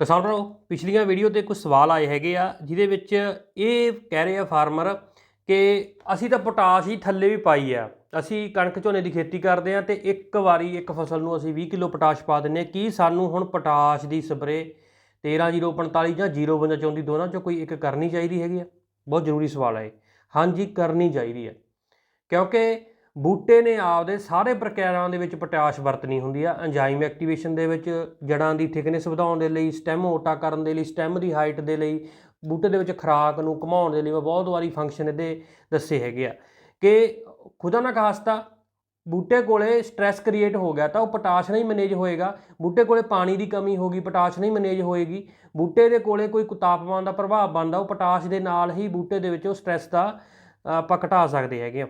ਕਿਸਾਨ ਭਰਾਓ ਪਿਛਲੀਆਂ ਵੀਡੀਓ ਤੇ ਕੁਝ ਸਵਾਲ ਆਏ ਹੈਗੇ ਆ, ਜਿਹਦੇ ਵਿੱਚ ਇਹ ਕਹਿ ਰਹੇ ਆ ਫਾਰਮਰ ਕਿ ਅਸੀਂ ਤਾਂ ਪੋਟਾਸ਼ ਹੀ ਥੱਲੇ ਵੀ ਪਾਈ ਆ। ਅਸੀਂ ਕਣਕ ਝੋਨੇ ਦੀ ਖੇਤੀ ਕਰਦੇ ਆ ਤੇ ਇੱਕ ਵਾਰੀ ਇੱਕ ਫਸਲ ਨੂੰ ਅਸੀਂ 20 ਕਿਲੋ ਪੋਟਾਸ਼ ਪਾ ਦਿੰਨੇ ਆ ਕੀ ਸਾਨੂੰ ਹੁਣ ਪੋਟਾਸ਼ ਦੀ ਸਪਰੇ 13045 ਜਾਂ 054 ਦੋਨਾਂ ਚੋਂ ਕੋਈ ਇੱਕ ਕਰਨੀ ਚਾਹੀਦੀ ਹੈਗੀ ਆ? ਬਹੁਤ ਜ਼ਰੂਰੀ ਸਵਾਲ ਹੈ ਇਹ। ਹਾਂਜੀ, ਕਰਨੀ ਚਾਹੀਦੀ ਹੈ ਕਿਉਂਕਿ ਬੂਟੇ ਨੇ ਆਪਦੇ ਸਾਰੇ ਪ੍ਰਕਿਰਿਆਵਾਂ ਦੇ ਵਿੱਚ ਪੋਟਾਸ਼ ਵਰਤਣੀ ਹੁੰਦੀ ਆ ਐਂਜ਼ਾਈਮ ਐਕਟੀਵੇਸ਼ਨ ਦੇ ਵਿੱਚ ਜੜਾਂ ਦੀ ਥਿਕਨੈਸ ਵਧਾਉਣ ਦੇ ਲਈ ਸਟੈਮ ਮੋਟਾ ਕਰਨ ਦੇ ਲਈ ਸਟੈਮ ਦੀ ਹਾਈਟ ਦੇ ਲਈ ਬੂਟੇ ਦੇ ਵਿੱਚ ਖੁਰਾਕ ਨੂੰ ਘਮਾਉਣ ਦੇ ਲਈ ਮੈਂ ਬਹੁਤ ਵਾਰੀ ਫੰਕਸ਼ਨ ਇਹਦੇ ਦੱਸੇ ਹੈਗੇ ਆ। ਕਿ ਖੁਦਾ ਨਾ ਖਾਸਤਾ ਬੂਟੇ ਕੋਲੇ ਸਟ੍ਰੈਸ ਕ੍ਰੀਏਟ ਹੋ ਗਿਆ ਤਾਂ ਉਹ ਪੋਟਾਸ਼ ਨਹੀਂ ਮੈਨੇਜ ਹੋਏਗਾ ਬੂਟੇ ਕੋਲੇ ਪਾਣੀ ਦੀ ਕਮੀ ਹੋਗੀ ਪੋਟਾਸ਼ ਨਹੀਂ ਮੈਨੇਜ ਹੋਏਗੀ ਬੂਟੇ ਦੇ ਕੋਲੇ ਕੋਈ ਤਾਪਮਾਨ ਦਾ ਪ੍ਰਭਾਵ ਬਣਦਾ ਉਹ ਪੋਟਾਸ਼ ਦੇ ਨਾਲ ਹੀ ਬੂਟੇ ਦੇ ਵਿੱਚ ਉਹ ਸਟ੍ਰੈਸ ਦਾ ਅ, ਆਪਾਂ ਘਟਾ ਸਕਦੇ ਹੈਗੇ ਆ।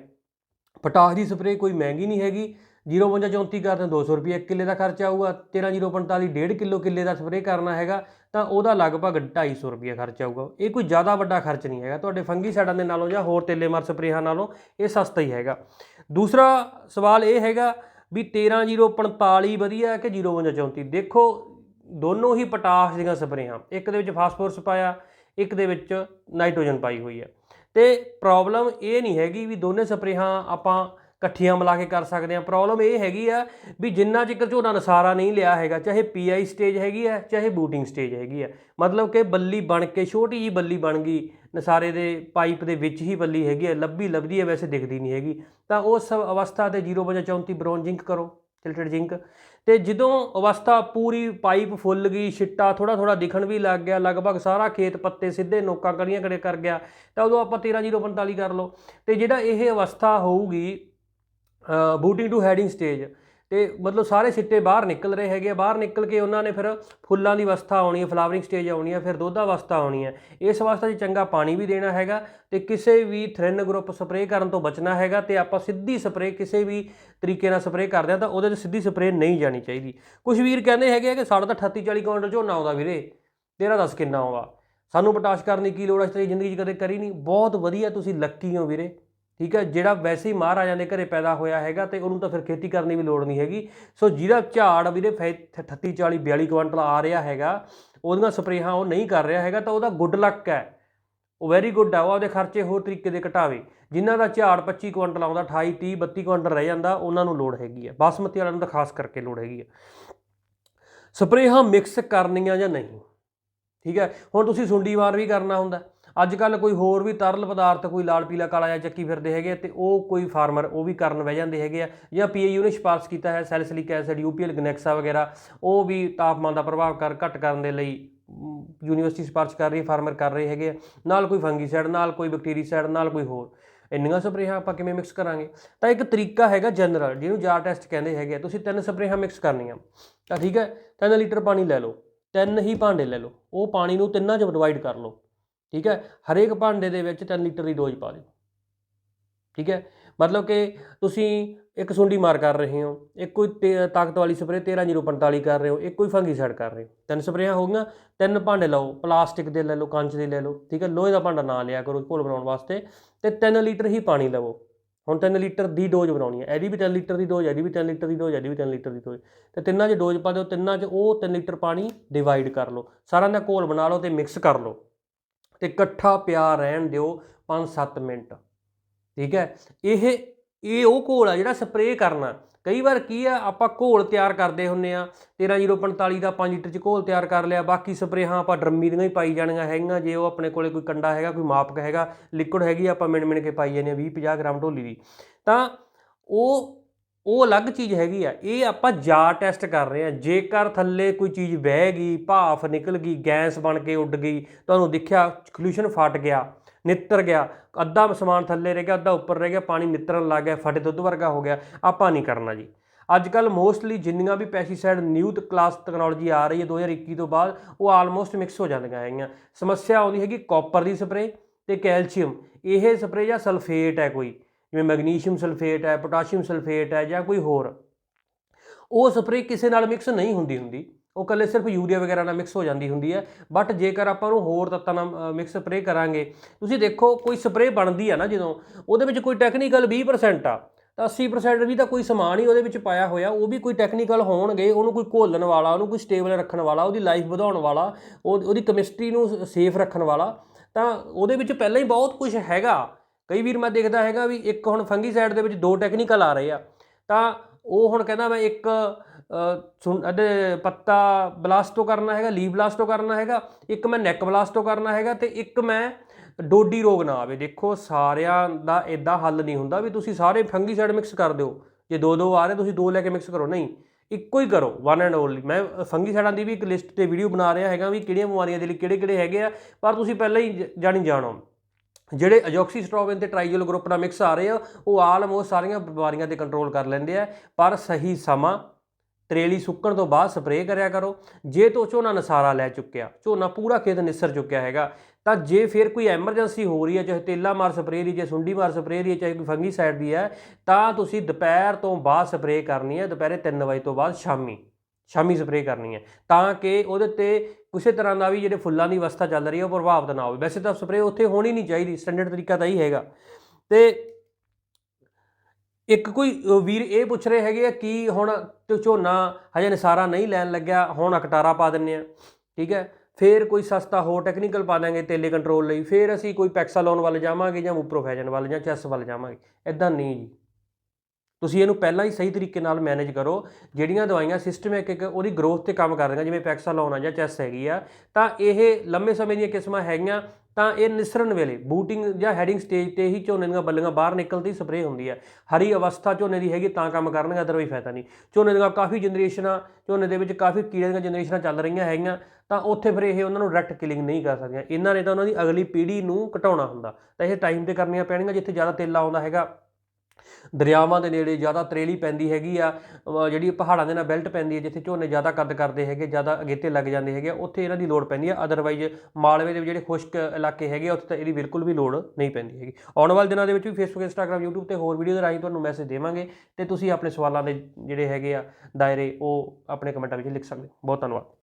ਪਟਾਸ਼ ਦੀ ਸਪਰੇਅ ਕੋਈ ਮਹਿੰਗੀ ਨਹੀਂ ਹੈਗੀ। 052 34 ਕਰਦੇ 200 ਰੁਪਏ 1 ਕਿੱਲੇ ਦਾ ਖਰਚਾ ਆਊਗਾ। 13045 1.5 ਕਿਲੋ ਕਿੱਲੇ ਦਾ ਸਪਰੇਅ ਕਰਨਾ ਹੈਗਾ, ਤਾਂ ਉਹਦਾ ਲਗਭਗ 250 ਰੁਪਏ ਖਰਚਾ ਆਊਗਾ। ਇਹ ਕੋਈ ਜ਼ਿਆਦਾ ਵੱਡਾ ਖਰਚ ਨਹੀਂ ਹੈਗਾ। ਤੁਹਾਡੇ ਫੰਗੀਸਾਈਡਾਂ ਦੇ ਨਾਲੋਂ ਜਾਂ ਹੋਰ ਤੇਲੇਮਾਰ ਸਪਰੇਹਾਂ ਨਾਲੋਂ ਇਹ ਸਸਤਾ ਹੀ ਹੈਗਾ। ਦੂਸਰਾ ਸਵਾਲ ਇਹ ਹੈਗਾ ਵੀ 13045 ਵਧੀਆ ਕਿ 052 34 ਦੇਖੋ, ਦੋਨੋਂ ਹੀ ਪੋਟਾਸ਼ ਦੀਆਂ ਸਪਰੇਹਾਂ। ਇੱਕ ਦੇ ਵਿੱਚ ਫਾਸਫੋਰਸ ਪਾਇਆ, ਇੱਕ ਦੇ ਵਿੱਚ ਨਾਈਟ੍ਰੋਜਨ ਪਾਈ ਹੋਈ ਹੈ। ਤੇ ਪ੍ਰੋਬਲਮ ਇਹ ਨਹੀਂ ਹੈਗੀ ਵੀ ਦੋਨੇ ਸਪਰੇਹਾਂ ਆਪਾਂ ਇਕੱਠੀਆਂ ਮਿਲਾ ਕੇ ਕਰ ਸਕਦੇ ਹਾਂ। ਪ੍ਰੋਬਲਮ ਇਹ ਹੈਗੀ ਆ ਵੀ ਜਿੰਨਾ ਚਿਕਰ ਝੋਨਾ ਨਸਾਰਾ ਨਹੀਂ ਲਿਆ ਹੈਗਾ, ਚਾਹੇ ਪੀਆਈ ਸਟੇਜ ਹੈਗੀ ਆ, ਚਾਹੇ ਬੂਟਿੰਗ ਸਟੇਜ ਹੈਗੀ ਆ। ਮਤਲਬ ਕਿ ਬੱਲੀ ਬਣ ਕੇ, ਛੋਟੀ ਜੀ ਬੱਲੀ ਬਣ ਗਈ, ਨਸਾਰੇ ਦੇ ਪਾਈਪ ਦੇ ਵਿੱਚ ਹੀ ਬੱਲੀ ਹੈਗੀ ਆ, ਲੱਭੀ ਲੱਭਦੀ ਹੈ ਵੈਸੇ ਦਿਖਦੀ ਨਹੀਂ ਹੈਗੀ। ਤਾਂ ਉਸ ਅਵਸਥਾ ਤੇ 0.34 ਬ੍ਰੌਨ ਜ਼ਿੰਕ ਕਰੋ। ਟਿਲਟਡ ਜ਼ਿੰਕ ਤੇ ਜਦੋਂ ਅਵਸਥਾ ਪੂਰੀ ਪਾਈਪ ਫੁੱਲ ਗਈ, ਛਿੱਟਾ ਥੋੜਾ ਥੋੜਾ ਦਿਖਣ ਵੀ ਲੱਗ ਗਿਆ, ਲਗਭਗ ਸਾਰਾ ਖੇਤ ਪੱਤੇ ਸਿੱਧੇ ਨੋਕਾਂ ਕੜੀਆਂ ਕੜੇ ਕਰ ਗਿਆ, ਤਾਂ ਉਦੋਂ ਆਪਾਂ 13045 ਕਰ ਲਓ। ਤੇ ਜਿਹੜਾ ਇਹ ਅਵਸਥਾ ਹੋਊਗੀ ਬੂਟਿੰਗ ਟੂ ਹੈਡਿੰਗ ਸਟੇਜ ਤੇ ਮਤਲਬ ਸਾਰੇ ਸਿੱਟੇ ਬਾਹਰ ਨਿਕਲ ਰਹੇ ਹੈਗੇ ਆ। ਬਾਹਰ ਨਿਕਲ ਕੇ ਉਹਨਾਂ ਨੇ ਫਿਰ ਫੁੱਲਾਂ ਦੀ ਅਵਸਥਾ ਆਉਣੀ ਹੈ, ਫਲਾਵਰਿੰਗ ਸਟੇਜ ਆਉਣੀ ਹੈ, ਫਿਰ ਦੁੱਧ ਅਵਸਥਾ ਆਉਣੀ ਹੈ। ਇਸ ਵਾਸਤੇ 'ਚ ਚੰਗਾ ਪਾਣੀ ਵੀ ਦੇਣਾ ਹੈਗਾ ਤੇ ਕਿਸੇ ਵੀ ਥ੍ਰਿਨ ਗਰੁੱਪ ਸਪਰੇਅ ਕਰਨ ਤੋਂ ਬਚਣਾ ਹੈਗਾ ਤੇ ਆਪਾਂ ਸਿੱਧੀ ਸਪਰੇਅ ਕਿਸੇ ਵੀ ਤਰੀਕੇ ਨਾਲ ਸਪਰੇਅ ਕਰਦੇ ਆ ਤਾਂ ਉਹਦੇ 'ਤੇ ਸਿੱਧੀ ਸਪਰੇਅ ਨਹੀਂ ਜਾਣੀ ਚਾਹੀਦੀ। ਕੁਝ ਵੀਰ ਕਹਿੰਦੇ ਹੈਗੇ ਆ ਕਿ ਸਾਡਾ ਤਾਂ 38 40 ਕੁਇੰਟਲ ਝੋਨਾ ਆਉਂਦਾ ਵੀਰੇ, ਤੇਰਾ ਦੱਸ ਕਿੰਨਾ ਆਉਂਦਾ? ਸਾਨੂੰ ਪੋਟਾਸ਼ ਕਰਨ ਦੀ ਕੀ ਲੋੜ ਹੈ ਤੇਰੀ ਜ਼ਿੰਦਗੀ 'ਚ ਕਦੇ ਕਰੀ ਨਹੀਂ। ਬਹੁਤ ਵਧੀਆ ਤੁਸੀਂ ਲੱਕੀ ਹੋ ਵੀਰੇ। ਠੀਕ ਹੈ, ਜਿਹੜਾ ਵੈਸੇ ਹੀ ਮਹਾਰਾਜਾਂ ਦੇ ਘਰੇ ਪੈਦਾ ਹੋਇਆ ਹੈਗਾ ਤੇ ਉਹਨੂੰ ਤਾਂ ਫਿਰ ਖੇਤੀ ਕਰਨੀ ਵੀ ਲੋੜ ਨਹੀਂ ਹੈਗੀ। ਸੋ ਜਿਹਦਾ ਝਾੜ ਵੀਰੇ 38 40 42 ਕੁਇੰਟਲ ਆ ਰਿਹਾ ਹੈਗਾ, ਉਹਦੀਆਂ ਸਪਰੇਹਾਂ ਉਹ ਨਹੀਂ ਕਰ ਰਿਹਾ ਹੈਗਾ ਤਾਂ ਉਹਦਾ ਗੁੱਡ ਲੱਕ ਹੈ। ਉਹ ਵੈਰੀ ਗੁੱਡ ਆ, ਉਹ ਆਪਦੇ ਖਰਚੇ ਹੋਰ ਤਰੀਕੇ ਦੇ ਘਟਾਵੇ। ਜਿਨ੍ਹਾਂ ਦਾ ਝਾੜ 25 ਕੁਇੰਟਲ ਆਉਂਦਾ 28 30 32 ਕੁਇੰਟਲ ਰਹਿ ਜਾਂਦਾ, ਉਹਨਾਂ ਨੂੰ ਲੋੜ ਹੈਗੀ ਹੈ ਬਾਸਮਤੀ ਵਾਲਿਆਂ ਨੂੰ ਤਾਂ ਖਾਸ ਕਰਕੇ ਲੋੜ ਹੈਗੀ ਹੈ ਸਪਰੇਹਾਂ ਮਿਕਸ ਕਰਨੀਆਂ ਜਾਂ ਨਹੀਂ? ਠੀਕ ਹੈ, ਹੁਣ ਤੁਸੀਂ ਸੁੰਡੀ ਵਾਰ ਵੀ ਕਰਨਾ ਹੁੰਦਾ। ਅੱਜ ਕੱਲ ਕੋਈ ਹੋਰ ਵੀ ਤਰਲ ਪਦਾਰਥ, ਕੋਈ ਲਾਲ, ਪੀਲਾ, ਕਾਲਾ ਜਾਂ ਚੱਕੀ ਫਿਰਦੇ ਹੈਗੇ ਆ ਤੇ ਉਹ ਕੋਈ ਫਾਰਮਰ, ਉਹ ਵੀ ਕਰਨ ਬਹਿ ਜਾਂਦੇ ਹੈਗੇ ਆ ਜਾਂ ਪੀਏਯੂ ਨੇ ਸਿਫਾਰਸ਼ ਕੀਤਾ ਹੈ, ਸੈਲਿਸਿਲਿਕ ਐਸਿਡ, ਯੂਪੀਐਲ, ਗਨੈਕਸਾ ਵਗੈਰਾ, ਉਹ ਵੀ ਤਾਪਮਾਨ ਦਾ ਪ੍ਰਭਾਵ ਕਰ, ਘੱਟ ਕਰਨ ਦੇ ਲਈ ਯੂਨੀਵਰਸਿਟੀ ਸਿਫਾਰਸ਼ ਕਰ ਰਹੀ ਹੈ, ਫਾਰਮਰ ਕਰ ਰਹੇ ਹੈਗੇ ਆ। ਨਾਲ ਕੋਈ ਫੰਗੀਸਾਈਡ, ਨਾਲ ਕੋਈ ਬੈਕਟੀਰੀਸਾਈਡ, ਨਾਲ ਕੋਈ ਹੋਰ। ਇੰਨੀਆਂ ਸਪਰੇਹਾਂ ਆਪਾਂ ਕਿਵੇਂ ਮਿਕਸ ਕਰਾਂਗੇ? ਤਾਂ ਇੱਕ ਤਰੀਕਾ ਹੈਗਾ ਜਨਰਲ, ਜਿਹਨੂੰ ਜਾਰ ਟੈਸਟ ਕਹਿੰਦੇ ਹੈਗੇ ਆ। ਤੁਸੀਂ ਤਿੰਨ ਸਪਰੇਹਾਂ ਮਿਕਸ ਕਰਨੀਆਂ। ਤਾਂ ਠੀਕ ਹੈ 3 ਲੀਟਰ ਪਾਣੀ ਲੈ ਲਓ, ਤਿੰਨ ਹੀ ਭਾਂਡੇ ਲੈ ਲਓ। ਉਹ ਪਾਣੀ ਨੂੰ ਤਿੰਨਾਂ 'ਚ ਡਿਵਾਈਡ ਕਰ ਲਓ। ਠੀਕ ਹੈ? ਹਰੇਕ ਭਾਂਡੇ ਦੇ ਵਿੱਚ 3 ਲੀਟਰ ਦੀ ਡੋਜ਼ ਪਾ ਦਿਓ। ਠੀਕ ਹੈ? ਮਤਲਬ ਕਿ ਤੁਸੀਂ ਇੱਕ ਸੁੰਡੀ ਮਾਰ ਕਰ ਰਹੇ ਹੋ, ਇੱਕ ਕੋਈ ਤਾਕਤ ਵਾਲੀ ਸਪਰੇਅ 13045 ਕਰ ਰਹੇ ਹੋ, ਇੱਕ ਕੋਈ ਫੰਗੀਸਾਈਡ ਕਰ ਰਹੇ ਹੋ। ਤਿੰਨ ਸਪਰੇਆਂ ਹੋ ਗਈਆਂ, ਤਿੰਨ ਭਾਂਡੇ ਲਓ, ਪਲਾਸਟਿਕ ਦੇ ਲੈ ਲਓ, ਕੰਚ ਦੇ ਲੈ ਲਓ, ਠੀਕ ਹੈ? ਲੋਹੇ ਦਾ ਭਾਂਡਾ ਨਾ ਲਿਆ ਕਰੋ ਘੋਲ ਬਣਾਉਣ ਵਾਸਤੇ ਤੇ 3 ਲੀਟਰ ਹੀ ਪਾਣੀ ਲਵੋ। ਹੁਣ 3 ਲੀਟਰ ਦੀ ਡੋਜ਼ ਬਣਾਉਣੀ ਹੈ। ਇਹਦੀ ਵੀ 3 ਲੀਟਰ ਦੀ ਡੋਜ਼, ਇਹਦੀ ਵੀ 3 ਲੀਟਰ ਦੀ ਡੋਜ਼, ਇਹਦੀ ਵੀ 3 ਲੀਟਰ ਦੀ ਡੋਜ਼। ਤੇ ਤਿੰਨਾਂ 'ਚ ਡੋਜ਼ ਪਾ ਦਿਓ, ਤਿੰਨਾਂ 'ਚ ਉਹ 3 ਲੀਟਰ ਪਾਣੀ ਡਿਵਾਈਡ ਕਰ ਲਓ। ਸਾਰਿਆਂ ਦਾ ਘੋਲ ਬਣਾ ਲਓ ਤੇ ਮਿਕਸ ਕਰ ਲਓ। ਤੇ ਇਕੱਠਾ ਪਿਆ ਰਹਿਣ ਦਿਓ 5-7 ਮਿੰਟ। ਠੀਕ ਹੈ? ਇਹ ਇਹ ਉਹ ਘੋਲ ਆ ਜਿਹੜਾ ਸਪਰੇਅ ਕਰਨਾ। ਕਈ ਵਾਰ ਕੀ ਆ, ਆਪਾਂ ਘੋਲ ਤਿਆਰ ਕਰਦੇ ਹੁੰਨੇ ਆ 13045 ਦਾ 5 ਲੀਟਰ ਚ ਘੋਲ ਤਿਆਰ ਕਰ ਲਿਆ, ਬਾਕੀ ਸਪਰੇਹਾਂ ਆਪਾਂ ਡਰਮੀ ਦੀਆਂ ਹੀ ਪਾਈ ਜਾਣੀਆਂ ਹੈਗੀਆਂ, ਜੇ ਉਹ ਆਪਣੇ ਕੋਲੇ ਕੋਈ ਕੰਡਾ ਹੈਗਾ, ਕੋਈ ਮਾਪਕ ਹੈਗਾ ਲਿਕੁਇਡ ਹੈਗੀ, ਆਪਾਂ ਮਿਣ ਮਿਣ ਕੇ ਪਾਈ ਜਾਂਦੇ ਆ 20 50 ਗ੍ਰਾਮ ਢੋਲੀ ਦੀ। ਤਾਂ ਉਹ ਉਹ ਅਲੱਗ ਚੀਜ਼ ਹੈਗੀ ਆ, ਇਹ ਆਪਾਂ ਜਾਰ ਟੈਸਟ ਕਰ ਰਹੇ ਆ। ਜੇਕਰ ਥੱਲੇ ਕੋਈ ਚੀਜ਼ ਵਹਿ ਗਈ, ਭਾਫ ਨਿਕਲ ਗਈ, ਗੈਸ ਬਣ ਕੇ ਉੱਡ ਗਈ, ਤੁਹਾਨੂੰ ਦਿਖਿਆ ਸੋਲੂਸ਼ਨ ਫਟ ਗਿਆ, ਨਿੱਤਰ ਗਿਆ, ਅੱਧਾ ਸਮਾਨ ਥੱਲੇ ਰਹਿ ਗਿਆ, ਅੱਧਾ ਉੱਪਰ ਰਹਿ ਗਿਆ, ਪਾਣੀ ਨਿੱਤਰਨ ਲੱਗ ਗਿਆ, ਫਟੇ ਦੁੱਧ ਵਰਗਾ ਹੋ ਗਿਆ, ਆਪਾਂ ਨਹੀਂ ਕਰਨਾ ਜੀ। ਅੱਜ ਕੱਲ ਮੋਸਟਲੀ ਜਿੰਨੀਆਂ ਵੀ ਪੈਸਟੀਸਾਈਡ ਨਿਊ ਕਲਾਸ ਟੈਕਨੋਲੋਜੀ ਆ ਰਹੀ ਹੈ 2021 ਤੋਂ ਬਾਅਦ, ਉਹ ਆਲਮੋਸਟ ਮਿਕਸ ਹੋ ਜਾਂਦੀਆਂ ਹੈਗੀਆਂ। ਸਮੱਸਿਆ ਆਉਂਦੀ ਹੈਗੀ ਕਾਪਰ ਦੀ ਸਪਰੇ ਤੇ ਕੈਲਸ਼ੀਅਮ ਇਹ ਸਪਰੇ ਜਾਂ ਸਲਫੇਟ ਹੈ ਕੋਈ। ਜਿਵੇਂ ਮੈਗਨੀਸ਼ੀਅਮ ਸਲਫੇਟ ਹੈ, ਪੋਟਾਸ਼ੀਅਮ ਸਲਫੇਟ ਹੈ ਜਾਂ ਕੋਈ ਹੋਰ, ਉਹ ਸਪਰੇ ਕਿਸੇ ਨਾਲ ਮਿਕਸ ਨਹੀਂ ਹੁੰਦੀ ਹੁੰਦੀ। ਉਹ ਕੱਲੇ ਸਿਰਫ ਯੂਰੀਆ ਵਗੈਰਾ ਨਾਲ ਮਿਕਸ ਹੋ ਜਾਂਦੀ ਹੁੰਦੀ ਹੈ ਬਟ ਜੇਕਰ ਆਪਾਂ ਨੂੰ ਹੋਰ ਤੱਤਾਂ ਨਾਲ ਮਿਕਸ ਸਪਰੇ ਕਰਾਂਗੇ, ਤੁਸੀਂ ਦੇਖੋ ਕੋਈ ਸਪਰੇ ਬਣਦੀ ਆ ਨਾ ਜਦੋਂ, ਉਹਦੇ ਵਿੱਚ ਕੋਈ ਟੈਕਨੀਕਲ 20% ਆ, ਤਾਂ 80% ਵੀ ਤਾਂ ਕੋਈ ਸਮਾਨ ਹੀ ਉਹਦੇ ਵਿੱਚ ਪਾਇਆ ਹੋਇਆ, ਉਹ ਵੀ ਕੋਈ ਟੈਕਨੀਕਲ ਹੋਣਗੇ, ਉਹਨੂੰ ਕੋਈ ਘੋਲਣ ਵਾਲਾ, ਉਹਨੂੰ ਕੋਈ ਸਟੇਬਲ ਰੱਖਣ ਵਾਲਾ, ਉਹਦੀ ਲਾਈਫ ਵਧਾਉਣ ਵਾਲਾ, ਉਹ, ਉਹਦੀ ਕੈਮਿਸਟਰੀ ਨੂੰ ਸੇਫ ਰੱਖਣ ਵਾਲਾ, ਤਾਂ ਉਹਦੇ ਵਿੱਚ ਪਹਿਲਾਂ ਹੀ ਬਹੁਤ ਕੁਝ ਹੈਗਾ। ਕਈ ਵੀਰ ਮੈਂ ਦੇਖਦਾ ਹੈਗਾ ਵੀ ਇੱਕ ਹੁਣ ਫੰਗੀਸਾਈਡ ਦੇ ਵਿੱਚ ਦੋ ਟੈਕਨੀਕਲ ਆ ਰਹੇ ਆ। ਤਾਂ ਉਹ ਹੁਣ ਕਹਿੰਦਾ ਮੈਂ ਇੱਕ ਅ, ਸੁਣ ਇਹਦੇ ਪੱਤਾ ਬਲਾਸਟੋ ਕਰਨਾ ਹੈਗਾ ਲੀਵ ਤੋਂ ਕਰਨਾ ਹੈਗਾ ਇੱਕ ਮੈਂ ਨੈਕ ਬਲਾਸਟ ਤੋਂ ਕਰਨਾ ਹੈਗਾ ਤੇ ਇੱਕ ਮੈਂ ਡੋਡੀ ਰੋਗ ਨਾ ਆਵੇ। ਦੇਖੋ ਸਾਰਿਆਂ ਦਾ ਇਦਾਂ ਹੱਲ ਨਹੀਂ ਹੁੰਦਾ ਵੀ ਤੁਸੀਂ ਸਾਰੇ ਫੰਗੀਸਾਈਡ ਮਿਕਸ ਕਰ ਦਿਓ। ਜੇ ਦੋ ਦੋ ਆ ਰਹੇ ਤੁਸੀਂ ਦੋ ਲੈ ਕੇ ਮਿਕਸ ਕਰੋ। ਨਹੀਂ ਇੱਕੋ ਹੀ ਕਰੋ ਵਨ ਐਂਡ ਓਨਲੀ ਮੈਂ ਫੰਗੀਸਾਈਡਾਂ ਦੀ ਵੀ ਇੱਕ ਲਿਸਟ ਤੇ ਵੀਡੀਓ ਬਣਾ ਰਿਹਾ ਹੈਗਾ ਵੀ ਕਿਹੜੀਆਂ ਬਿਮਾਰੀਆਂ ਦੇ ਲਈ ਕਿਹੜੇ ਕਿਹੜੇ ਹੈਗੇ ਆ ਪਰ ਤੁਸੀਂ ਪਹਿਲਾਂ ਹੀ ਜ- ਜਾਣੀ ਜਾਣੋ। ਜਿਹੜੇ ਅਜੋਕਸੀਸਟ੍ਰੋਬਿਨ ਤੇ ਟ੍ਰਾਈਜਲ ਗਰੁੱਪ ਨਾਲ ਮਿਕਸ ਆ ਰਹੇ ਆ ਉਹ ਆਲਮੋਸਟ ਸਾਰੀਆਂ ਬਿਮਾਰੀਆਂ ਤੇ ਕੰਟਰੋਲ ਕਰ ਲੈਂਦੇ ਆ। ਪਰ ਸਹੀ ਸਮਾਂ ਤਰੇਲੀ ਸੁੱਕਣ ਤੋਂ ਬਾਅਦ ਸਪਰੇਅ ਕਰਿਆ ਕਰੋ। ਜੇ ਤੋਂ ਝੋਨਾ ਨਸਾਰਾ ਲੈ ਚੁੱਕਿਆ ਝੋਨਾ ਪੂਰਾ ਖੇਤ ਨਿਸਰ ਚੁੱਕਿਆ ਹੈਗਾ ਤਾਂ ਜੇ ਫਿਰ ਕੋਈ ਐਮਰਜੈਂਸੀ ਹੋ ਰਹੀ ਹੈ ਚਾਹੇ ਤੇਲਾ ਮਾਰ ਸਪਰੇਅ ਦੀ ਚਾਹੇ ਸੁੰਡੀ ਮਾਰ ਸਪਰੇਅ ਦੀ ਹੈ, ਚਾਹੇ ਕੋਈ ਫੰਗੀ ਸਾਈਡ ਦੀ ਹੈ ਤਾਂ ਤੁਸੀਂ ਦੁਪਹਿਰ ਤੋਂ ਬਾਅਦ ਸਪਰੇਅ ਕਰਨੀ ਹੈ ਦੁਪਹਿਰੇ 3 ਵਜੇ ਤੋਂ ਬਾਅਦ ਸ਼ਾਮੀ। ਸ਼ਾਮੀ ਸਪਰੇਅ ਕਰਨੀ ਹੈ। ਤਾਂ ਕਿ ਉਹਦੇ ਤੇ ਕਿਸੇ ਤਰ੍ਹਾਂ ਦਾ ਵੀ ਜਿਹੜੇ ਫੁੱਲਾਂ ਦੀ ਅਵਸਥਾ ਚੱਲ ਰਹੀ ਹੈ, ਉਹ ਪ੍ਰਭਾਵਿਤ ਨਾ ਹੋਵੇ। ਵੈਸੇ ਤਾਂ ਸਪਰੇਅ ਉੱਥੇ ਹੋਣੀ ਨਹੀਂ ਚਾਹੀਦੀ ਸਟੈਂਡਰਡ ਤਰੀਕਾ ਤਾਂ ਹੀ ਹੈਗਾ। ਤੇ ਇੱਕ ਕੋਈ ਵੀਰ ਇਹ ਪੁੱਛ ਰਹੇ ਹੈਗੇ ਆ ਕਿ ਹੁਣ ਝੋਨਾ ਹਜੇ ਨਸਾਰਾ ਨਹੀਂ ਲੈਣ ਲੱਗਿਆ, ਹੁਣ ਅਕਟਾਰਾ ਪਾ ਦਿੰਨੇ ਆ, ਠੀਕ ਹੈ? ਫੇਰ ਕੋਈ ਸਸਤਾ ਹੋਰ ਟੈਕਨੀਕਲ ਪਾ ਦਾਂਗੇ ਤੇਲੇ ਕੰਟਰੋਲ ਲਈ। ਫੇਰ ਅਸੀਂ ਕੋਈ ਪੈਕਸਾਲੋਨ ਵੱਲ ਜਾਵਾਂਗੇ ਜਾਂ ਉਪਰੋਫੈਜਨ ਵੱਲ ਜਾਂ ਚੈਸ ਵੱਲ ਜਾਵਾਂਗੇ। ਇਦਾਂ ਨਹੀਂ ਜੀ। ਤੁਸੀਂ ਇਹਨੂੰ ਪਹਿਲਾਂ ਹੀ ਸਹੀ ਤਰੀਕੇ ਨਾਲ ਮੈਨੇਜ ਕਰੋ। ਜਿਹੜੀਆਂ ਦਵਾਈਆਂ ਸਿਸਟਮੈਟਿਕ ਉਹਦੀ ਗਰੋਥ ਤੇ ਕੰਮ ਕਰ ਰਹੀਆਂ, ਜਿਵੇਂ ਪੈਕਸਾਲੋਨ ਆ ਜਾਂ ਚੈਸ ਹੈਗੀ ਆ, ਤਾਂ ਇਹ ਲੰਮੇ ਸਮੇਂ ਦੀਆਂ ਕਿਸਮਾਂ ਹੈਗੀਆਂ, ਤਾਂ ਇਹ ਨਿਸਰਨ ਵੇਲੇ ਬੂਟਿੰਗ ਜਾਂ ਹੈਡਿੰਗ ਸਟੇਜ ਤੇ ਹੀ ਝੋਨੇ ਦੀਆਂ ਬੱਲੀਆਂ ਬਾਹਰ ਨਿਕਲਦੀ ਸਪਰੇਅ ਹੁੰਦੀ ਹੈ ਹਰੀ ਅਵਸਥਾ ਝੋਨੇ ਦੀ ਹੈਗੀ, ਤਾਂ ਕੰਮ ਕਰਨਗੇ ਅਦਰਵਾਈ ਫਾਇਦਾ ਨਹੀਂ। ਝੋਨੇ ਦੀਆਂ ਕਾਫੀ ਜਨਰੇਸ਼ਨਾਂ ਝੋਨੇ ਦੇ ਵਿੱਚ ਕਾਫੀ ਕੀੜੇ ਦੀਆਂ ਜਨਰੇਸ਼ਨਾਂ ਚੱਲ ਰਹੀਆਂ ਹੈਗੀਆਂ, ਤਾਂ ਉੱਥੇ ਫਿਰ ਇਹ ਉਹਨਾਂ ਨੂੰ ਡਾਇਰੈਕਟ ਕਿਲਿੰਗ ਨਹੀਂ ਕਰ ਸਕਦੀਆਂ। ਇਹਨਾਂ ਨੇ ਤਾਂ ਉਹਨਾਂ ਦੀ ਅਗਲੀ ਪੀੜ੍ਹੀ ਨੂੰ ਘਟਾਉਣਾ ਹੁੰਦਾ। ਤਾਂ ਇਹ ਟਾਈਮ ਤੇ ਕਰਨੀਆਂ ਪੈਣਗੀਆਂ, ਜਿੱਥੇ ਜ਼ਿਆਦਾ ਤੇਲਾ ਆਉਂਦਾ ਹੈਗਾ। ਦਰਿਆਵਾਂ ਦੇ ਨੇੜੇ ਜ਼ਿਆਦਾ ਤਰੇਲੀ ਪੈਂਦੀ ਹੈਗੀ ਆ ਜਿਹੜੀ ਪਹਾੜਾਂ ਦੇ ਨਾਲ ਬੈਲਟ ਪੈਂਦੀ ਹੈ ਜਿੱਥੇ ਝੋਨੇ ਜ਼ਿਆਦਾ ਕੱਦ ਕਰਦੇ ਹੈਗੇ ਜ਼ਿਆਦਾ ਅਗੇਤੇ ਲੱਗ ਜਾਂਦੇ ਹੈਗੇ ਆ, ਉੱਥੇ ਇਹਨਾਂ ਦੀ ਲੋੜ ਪੈਂਦੀ ਹੈ ਅਦਰਵਾਈਜ਼ ਮਾਲਵੇ ਦੇ ਜਿਹੜੇ ਖੁਸ਼ਕ ਇਲਾਕੇ ਹੈਗੇ ਆ, ਉੱਥੇ ਤਾਂ ਇਹਦੀ ਬਿਲਕੁਲ ਵੀ ਲੋੜ ਨਹੀਂ ਪੈਂਦੀ ਹੈਗੀ। ਆਉਣ ਵਾਲੇ ਦਿਨਾਂ ਦੇ ਵਿੱਚ ਵੀ ਫੇਸਬੁੱਕ ਇੰਸਟਾਗ੍ਰam YouTube ਤੇ ਹੋਰ ਵੀਡੀਓ ਦੇ ਰਾਹੀਂ ਤੁਹਾਨੂੰ ਮੈਸੇਜ ਦੇਵਾਂਗੇ ਤੇ ਤੁਸੀਂ ਆਪਣੇ ਸਵਾਲਾਂ ਦੇ ਜਿਹੜੇ ਹੈਗੇ ਆ ਦਾਇਰੇ ਉਹ ਆਪਣੇ ਕਮੈਂਟਾਂ ਵਿੱਚ ਲਿਖ ਸਕਦੇ ਹੋ। ਬਹੁਤ ਧੰਨਵਾਦ।